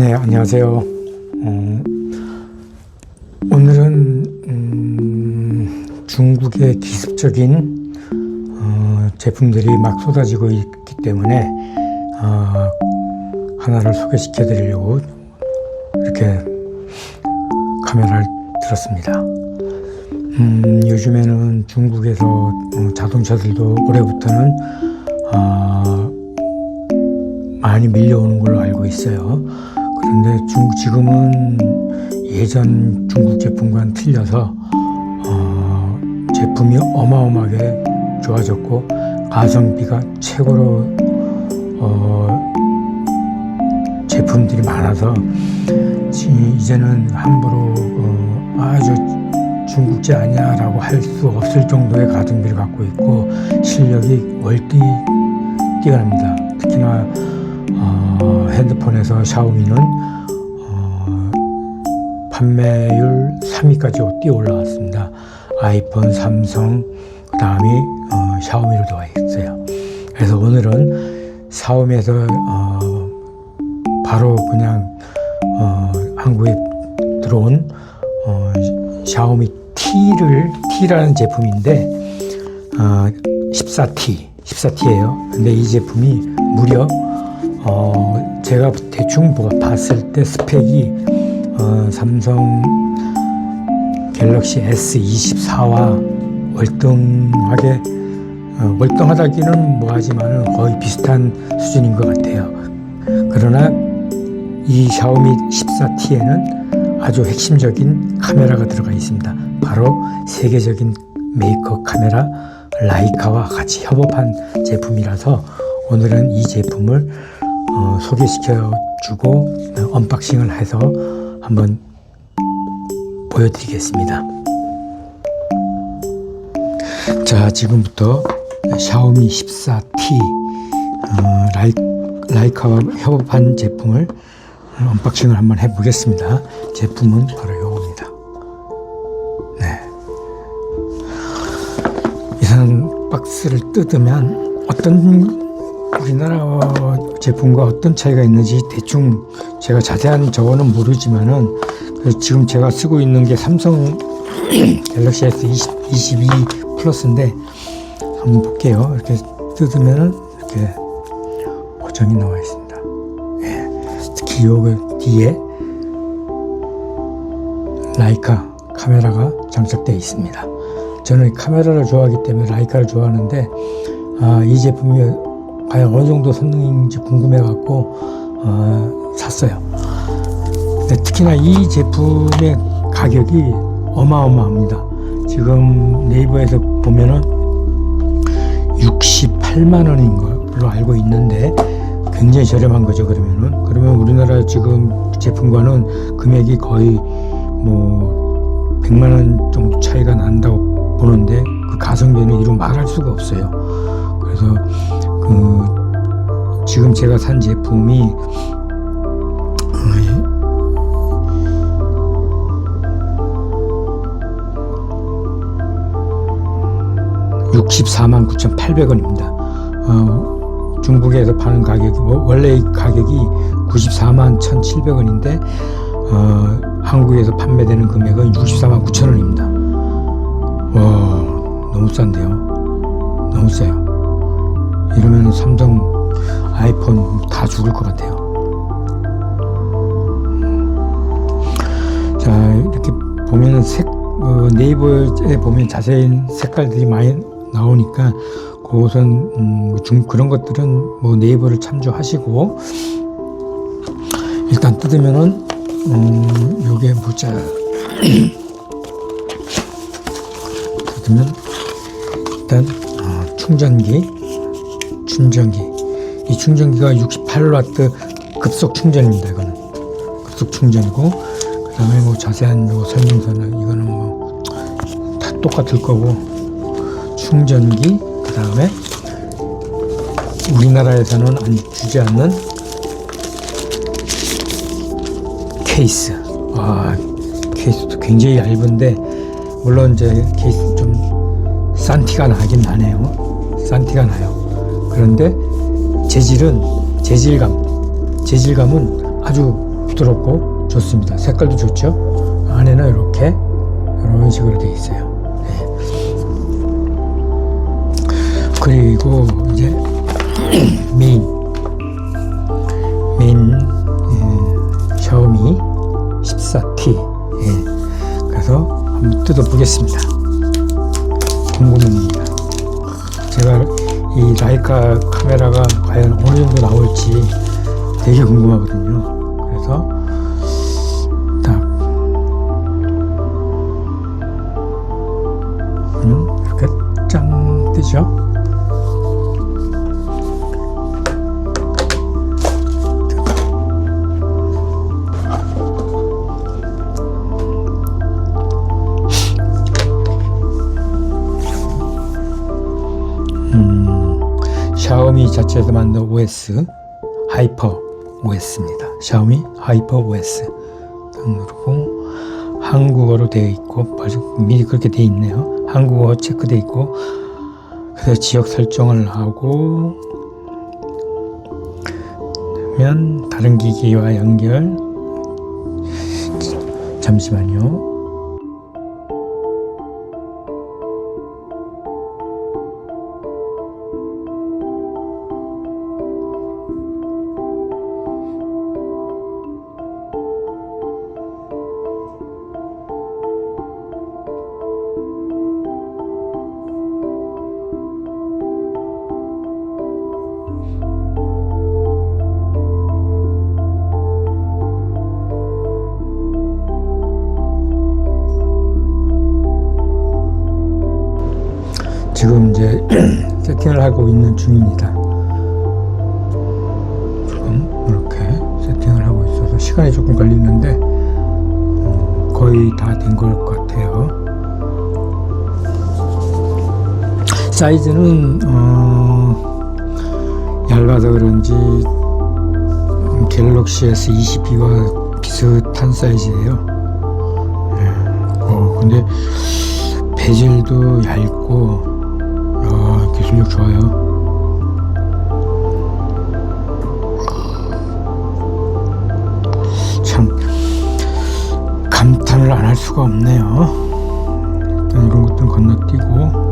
네, 안녕하세요. 어, 오늘은 음, 중국의 기습적인 어, 제품들이 막 쏟아지고 있기 때문에 어, 하나를 소개시켜 드리려고 이렇게 카메라를 들었습니다. 음, 요즘에는 중국에서 어, 자동차들도 올해부터는 어, 많이 밀려오는 걸로 알고 있어요. 그런데 중, 지금은 예전 중국 제품과는 틀려서 어, 제품이 어마어마하게 좋아졌고 가성비가 최고로 어, 제품들이 많아서 지- 이제는 함부로 어, 아저 중국제 아니야라고 할 수 없을 정도의 가성비를 갖고 있고 실력이 월등히 뛰어납니다. 특히나 어, 핸드폰에서 샤오미는 어, 판매율 3위까지 뛰어 올라왔습니다. 아이폰, 삼성, 그 다음이 어, 샤오미로 되어 있어요. 그래서 오늘은 샤오미에서 어, 바로 그냥 어, 한국에 들어온 어, 샤오미 T를 T라는 제품인데 어, 14T 14T예요. 근데 이 제품이 무려 어, 제가 대충 보- 봤을 때 스펙이 어, 삼성 갤럭시 S24와 월등하게 어, 월등하다기는 뭐하지만은 거의 비슷한 수준인 것 같아요. 그러나 이 샤오미 14T에는 아주 핵심적인 카메라가 들어가 있습니다. 바로 세계적인 메이커 카메라 라이카와 같이 협업한 제품이라서 오늘은 이 제품을 어, 소개시켜 주고 언박싱을 해서 한번 보여드리겠습니다. 자, 지금부터 샤오미 14T 어, 라이, 라이카와 협업한 제품을 언박싱을 한번 해보겠습니다. 제품은 바로 이겁니다. 네. 이런 박스를 뜯으면 어떤 우리나라 제품과 어떤 차이가 있는지 대충 제가 자세한 저거는 모르지만은 지금 제가 쓰고 있는 게 삼성 갤럭시 S 20, 22 플러스인데 한번 볼게요. 이렇게 뜯으면은 이렇게 고정이 나와 있습니다. 예. 특히 요 뒤에 라이카 카메라가 장착되어 있습니다. 저는 이 카메라를 좋아하기 때문에 라이카를 좋아하는데 아, 이 제품이 과연 어느 정도 성능인지 궁금해갖고 어, 샀어요. 특히나 이 제품의 가격이 어마어마합니다. 지금 네이버에서 보면은 68만 원인 걸로 알고 있는데 굉장히 저렴한 거죠 그러면은 그러면 우리나라 지금 제품과는 금액이 거의 뭐 100만 원 정도 차이가 난다고 보는데 그 가성비는 이루 말할 수가 없어요. 그래서 그 지금 제가 산 제품이 어, 64만 9,800원입니다. 어, 중국에서 파는 가격이 워- 원래 이 가격이 94만 1,700원인데 어, 한국에서 판매되는 금액은 64만 9천 원입니다. 와 너무 싼데요. 너무 싸요. 이러면 삼성 아이폰 다 죽을 것 같아요. 자 이렇게 보면은 색 어, 네이버에 보면 자세한 색깔들이 많이 나오니까 그것은 음, 중 그런 것들은 뭐 네이버를 참조하시고 일단 뜯으면은 음, 요게 보자 뜯으면 일단 어, 충전기 충전기. 이 충전기가 68W 급속 충전입니다 이거는. 급속 충전이고 그 다음에 뭐 자세한 요 설명서는 이거는 뭐 다 똑같을 거고 충전기 그 다음에 우리나라에서는 안 주지 않는 케이스. 와 케이스도 굉장히 얇은데 물론 이제 케이스 좀 싼 티가 나긴 나네요. 싼 티가 나요 그런데 재질은 재질감 재질감은 아주 부드럽고 좋습니다. 색깔도 좋죠. 안에는 이렇게 이런 식으로 되어 있어요. 네. 그리고 이제 메인 메인 예, 샤오미 14T 예. 그래서 한번 뜯어보겠습니다. 궁금합니다. 제가 이 라이카 카메라가 과연 어느 정도 나올지 되게 궁금하거든요. 그래서 딱 음, 이렇게 짱 뜨죠. 자체에서 만든 OS 하이퍼 OS입니다. 샤오미 하이퍼 OS 딱 누르고 한국어로 되어 있고 미리 그렇게 되어 있네요. 한국어 체크되어 있고 그래서 지역 설정을 하고 그러면 다른 기기와 연결 잠시만요. 세팅을 하고 있는 중입니다. 지금 이렇게 세팅을 하고 있어서 시간이 조금 걸리는데 어, 거의 다된걸 같아요. 사이즈는 어, 얇아서 그런지 갤럭시 S22와 비슷한 사이즈예요. 네. 어, 근데 베젤도 얇고 야, 기술력 좋아요. 참 감탄을 안 할 수가 없네요. 일단 이런 것들은 건너뛰고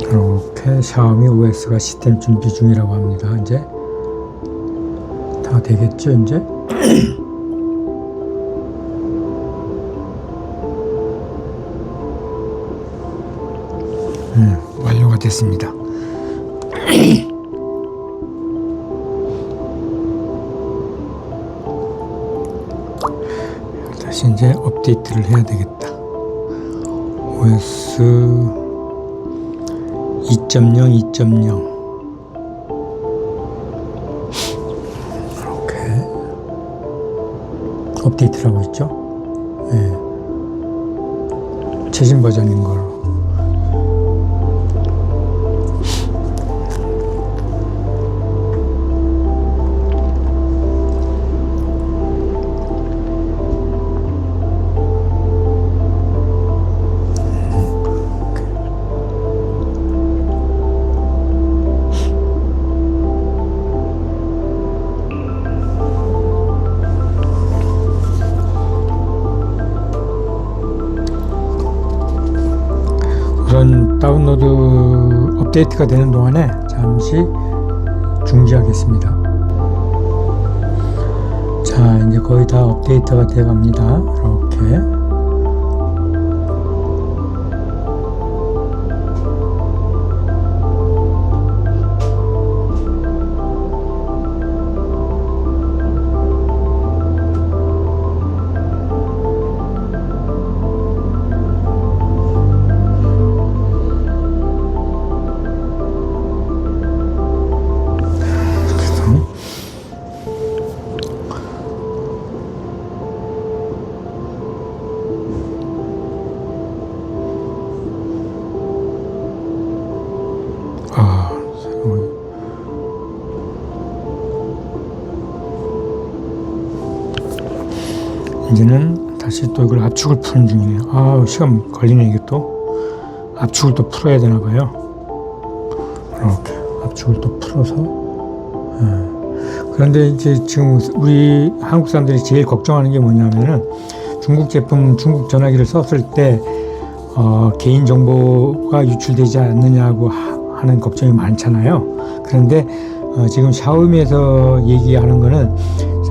이렇게 샤오미 OS가 시스템 준비 중이라고 합니다. 이제 다 되겠죠, 이제? 음, 완료가 됐습니다. 다시 이제 업데이트를 해야 되겠다. OS 2.0, 2.0 업데이트를 하고 있죠. 예. 최신 버전인 걸로. 업데이트가 되는 동안에 잠시 중지하겠습니다. 자, 이제 거의 다 업데이트가 돼 갑니다. 이렇게. 아, 이제는 다시 또 이걸 압축을 푸는 중이네요. 아 시간 걸리네 이게 또 압축을 또 풀어야 되나 봐요. 이렇게 압축을 또 풀어서. 예. 그런데 이제 지금 우리 한국 사람들이 제일 걱정하는 게 뭐냐면은 중국 제품, 중국 전화기를 썼을 때 어, 개인 정보가 유출되지 않느냐고 하, 하는 걱정이 많잖아요. 그런데 어, 지금 샤오미에서 얘기하는 거는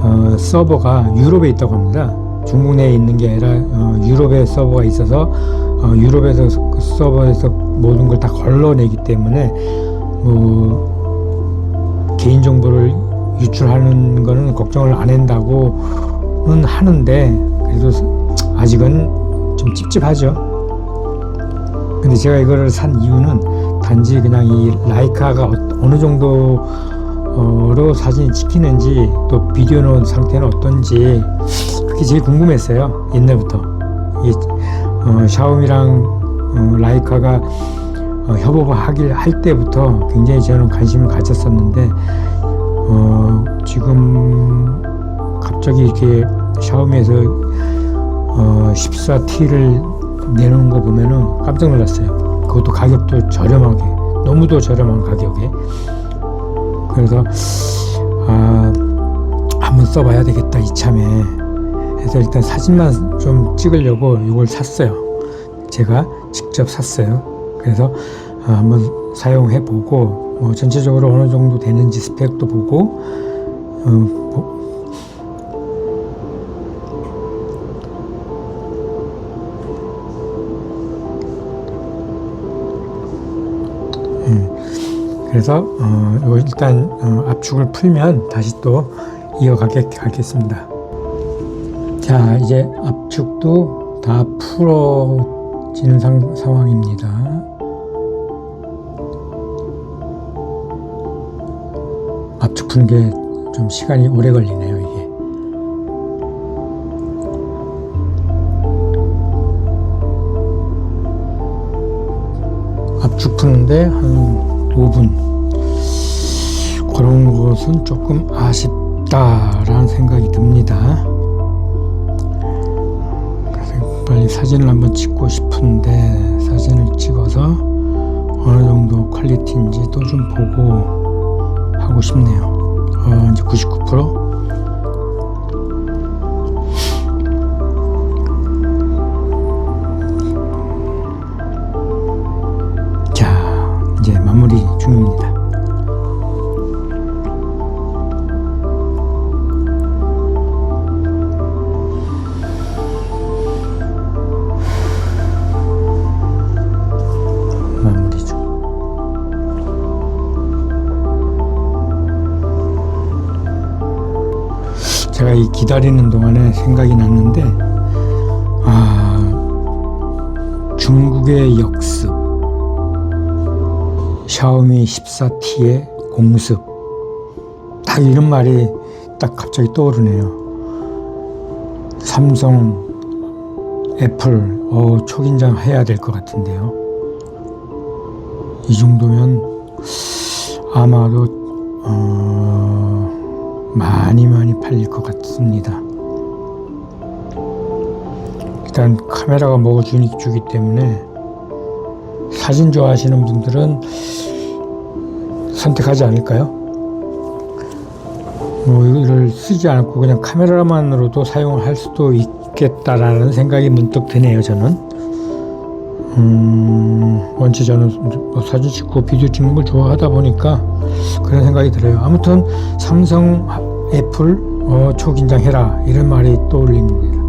어, 서버가 유럽에 있다고 합니다. 중국 내에 있는 게 아니라 어, 유럽에 서버가 있어서 어, 유럽에서 그 서버에서 모든 걸 다 걸러내기 때문에 뭐 개인 정보를 유출하는 거는 걱정을 안 한다고는 하는데 그래도 아직은 좀 찝찝하죠. 근데 제가 이거를 산 이유는 단지 그냥 이 라이카가 어- 어느 정도로 사진이 찍히는지 또 비디오 놓은 상태는 어떤지 그게 제일 궁금했어요 옛날부터 이 어, 샤오미랑 어, 라이카가 어, 협업을 하길 할 때부터 굉장히 저는 관심을 가졌었는데 어, 지금 갑자기 이렇게 샤오미에서 어, 14T를 내놓은 거 보면은 깜짝 놀랐어요. 그것도 가격도 저렴하게, 너무도 저렴한 가격에. 그래서 아 한번 써봐야 되겠다 이참에 해서 일단 사진만 좀 찍으려고 이걸 샀어요. 제가 직접 샀어요. 그래서 아, 한번 사용해 보고 뭐 전체적으로 어느 정도 되는지 스펙도 보고 어, 그래서 어, 일단 어, 압축을 풀면 다시 또 이어가게 가겠습니다. 자 이제 압축도 다 풀어지는 상, 상황입니다. 압축 푸는 게 좀 시간이 오래 걸리네요 이게. 압축 푸는데 한 5분 그런 것은 조금 아쉽다라는 생각이 듭니다. 빨리 사진을 한번 찍고 싶은데 사진을 찍어서 어느 정도 퀄리티인지 또 좀 보고 하고 싶네요. 어, 이제 99%? 기다리는 동안에 생각이 났는데, 아, 중국의 역습, 샤오미 14T의 공습, 딱 이런 말이 딱 갑자기 떠오르네요. 삼성, 애플, 어, 초긴장 해야 될 것 같은데요. 이 정도면 아마도 어, 많이 많이 팔릴 것 같습니다. 일단 카메라가 먹어주기 주기 때문에 사진 좋아하시는 분들은 선택하지 않을까요? 뭐 이거를 쓰지 않고 그냥 카메라만으로도 사용을 할 수도 있겠다라는 생각이 문득 드네요. 저는. 음, 원체 저는 뭐 사진 찍고 비디오 찍는 걸 좋아하다 보니까 그런 생각이 들어요. 아무튼 삼성, 애플 어, 초긴장해라 이런 말이 떠올립니다.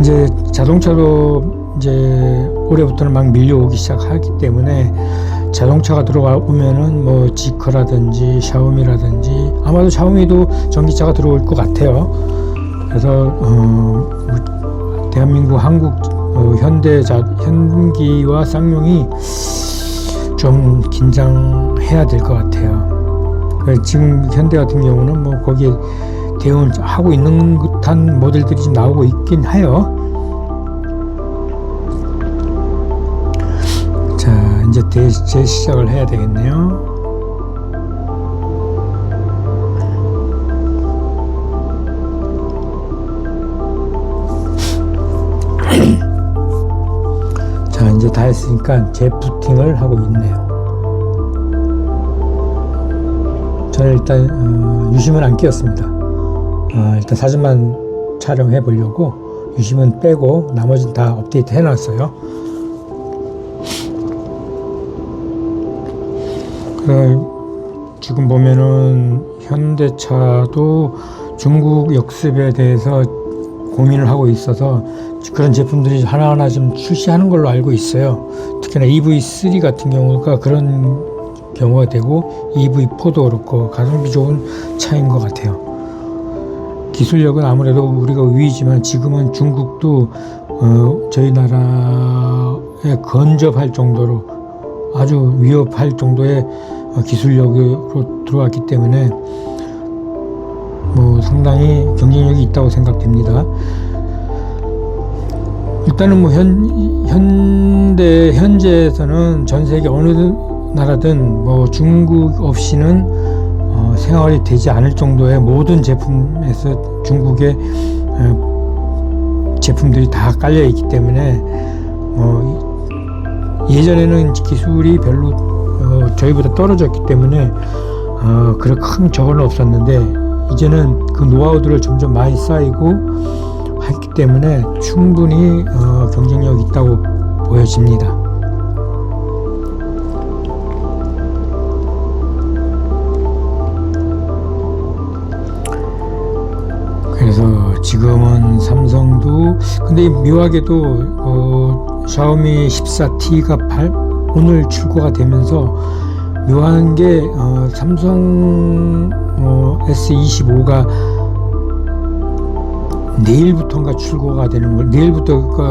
이제 자동차도 이제 올해부터는 막 밀려오기 시작하기 때문에 자동차가 들어오면은 뭐 지커라든지 샤오미라든지 아마도 샤오미도 전기차가 들어올 것 같아요. 그래서 어, 우리 대한민국 한국 어, 현대 자, 현기와 쌍용이 좀 긴장해야 될 것 같아요. 그 지금 현대 같은 경우는 뭐 거기에 대응을 하고 있는 듯한 모델들이 좀 나오고 있긴 해요. 자, 이제 대, 재시작을 해야 되겠네요. 이제 다 했으니까 재부팅을 하고 있네요. 저는 일단 어, 유심은 안 끼웠습니다. 어, 일단 사진만 촬영해 보려고 유심은 빼고 나머지는 다 업데이트 해 놨어요. 그 지금 보면은 현대차도 중국 역습에 대해서 고민을 하고 있어서 그런 제품들이 하나하나 좀 출시하는 걸로 알고 있어요. 특히나 EV3 같은 경우가 그런 경우가 되고 EV4도 그렇고 가성비 좋은 차인 것 같아요. 기술력은 아무래도 우리가 우위지만 지금은 중국도 어, 저희 나라에 근접할 정도로 아주 위협할 정도의 어, 기술력으로 들어왔기 때문에 뭐 상당히 경쟁력이 있다고 생각됩니다. 일단은 뭐 현, 현대 현재에서는 전 세계 어느 나라든 뭐 중국 없이는 어, 생활이 되지 않을 정도의 모든 제품에서 중국의 어, 제품들이 다 깔려 있기 때문에 뭐 예전에는 기술이 별로 어, 저희보다 떨어졌기 때문에 어, 그런 큰 적은 없었는데 이제는 그 노하우들을 점점 많이 쌓이고 했기 때문에 충분히 어, 경쟁력이 있다고 보여집니다. 그래서 지금은 삼성도 근데 묘하게도 어, 샤오미 14T가 발, 오늘 출고가 되면서 묘한 게 어, 삼성 어, S25가 내일부터인가 출고가 되는 걸 내일부터가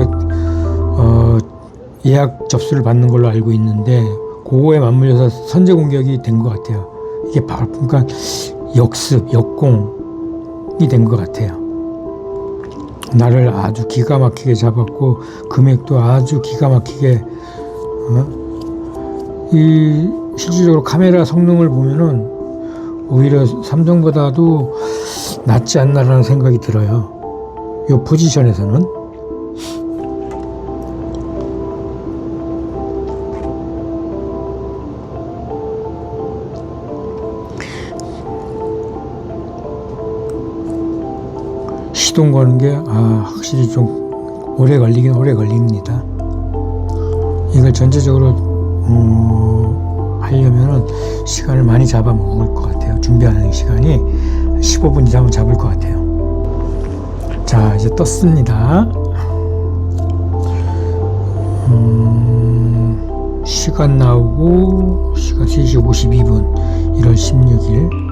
어, 예약 접수를 받는 걸로 알고 있는데 그거에 맞물려서 선제 공격이 된 것 같아요. 이게 바로 그러니까 역습, 역공이 된 것 같아요. 나를 아주 기가 막히게 잡았고 금액도 아주 기가 막히게 어? 이 실질적으로 카메라 성능을 보면은 오히려 삼성보다도 낫지 않나라는 생각이 들어요. 이 포지션에서는 시동 거는 게 아, 확실히 좀 오래 걸리긴 오래 걸립니다. 이걸 전체적으로 어, 하려면은 시간을 많이 잡아먹을 것 같아요. 준비하는 시간이 15분 이상은 잡을 것 같아요. 자, 이제 떴습니다. 음, 시간 나오고, 시간 3시 52분, 1월 16일.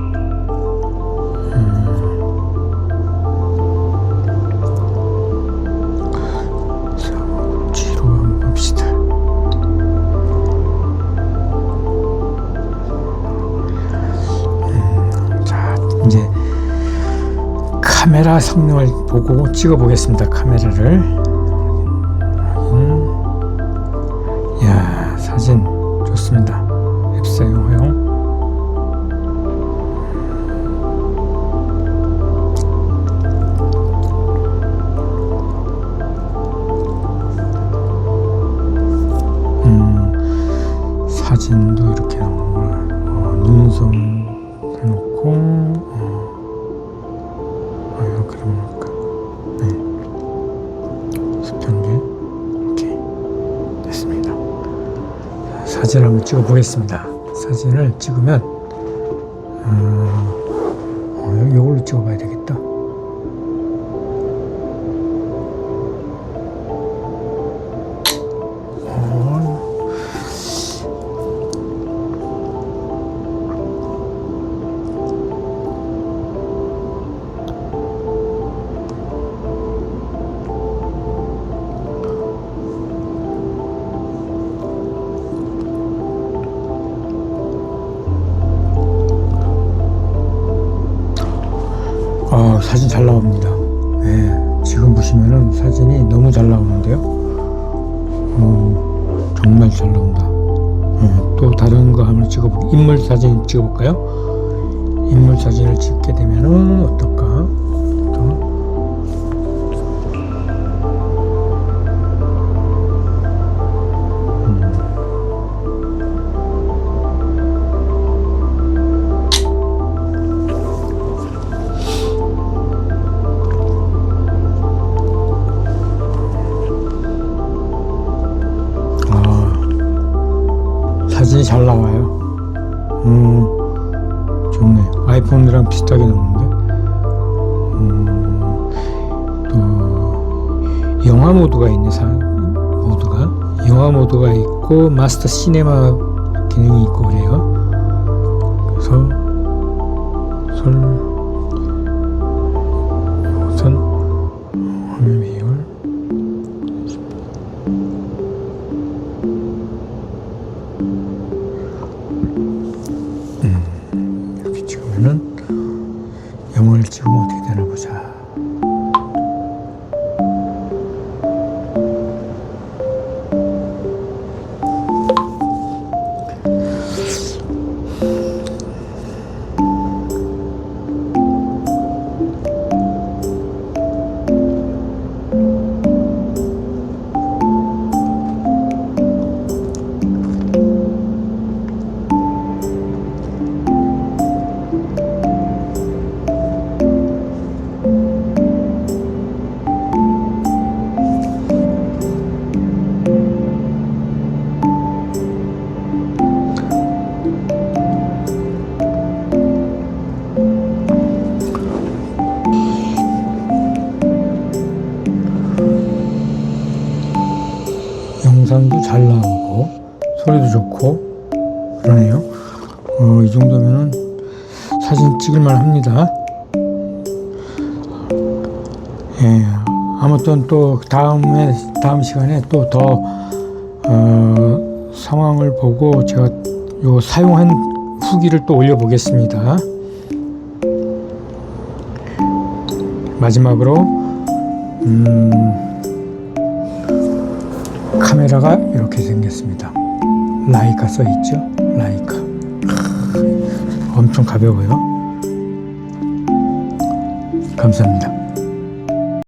카메라 성능을 보고 찍어 보겠습니다. 카메라를. 사진 한번 찍어 보겠습니다. 사진을 찍으면, 어, 어, 이걸로 찍어 봐야 되겠다. 어, 사진 잘 나옵니다. 네, 지금 보시면은 사진이 너무 잘 나오는데요. 어, 정말 잘 나온다. 어, 또 다른 거 한번 찍어보 인물 사진 찍어볼까요? 인물 사진을 찍게 되면은 어떨까? 음, 좋네. 아이폰이랑 비슷하게 나오는데. 음, 또 영화 모드가 있네. 사, 모드가 영화 모드가 있고 마스터 시네마 기능이 있고 그래요. 그래서 설 영상도 잘 나오고 소리도 좋고 그러네요. 어, 이 정도면은 사진 찍을만 합니다. 예, 아무튼 또 다음에 다음 시간에 또더 어, 상황을 보고 제가 요 사용한 후기를 또 올려보겠습니다. 마지막으로 음, 카메라가 이렇게 생겼습니다. 라이카 써 있죠? 라이카. 크, 엄청 가벼워요. 감사합니다.